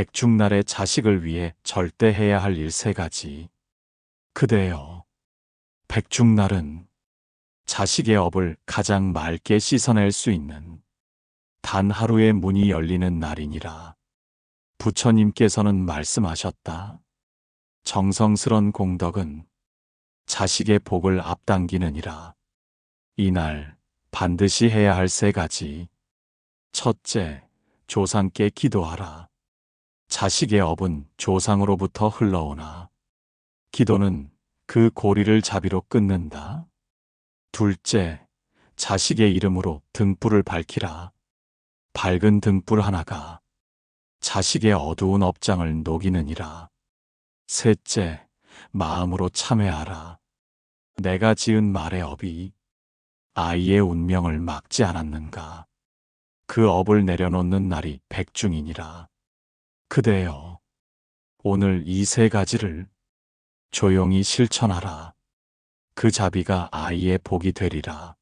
백중날의 자식을 위해 절대 해야 할 일 세 가지. 그대여. 백중날은 자식의 업을 가장 맑게 씻어낼 수 있는 단 하루의 문이 열리는 날이니라. 부처님께서는 말씀하셨다. 정성스런 공덕은 자식의 복을 앞당기느니라. 이날 반드시 해야 할 세 가지. 첫째, 조상께 기도하라. 자식의 업은 조상으로부터 흘러오나 기도는 그 고리를 자비로 끊는다. 둘째, 자식의 이름으로 등불을 밝히라. 밝은 등불 하나가 자식의 어두운 업장을 녹이느니라. 셋째, 마음으로 참회하라. 내가 지은 말의 업이 아이의 운명을 막지 않았는가. 그 업을 내려놓는 날이 백중이니라. 그대여, 오늘 이 세 가지를 조용히 실천하라. 그 자비가 아이의 복이 되리라.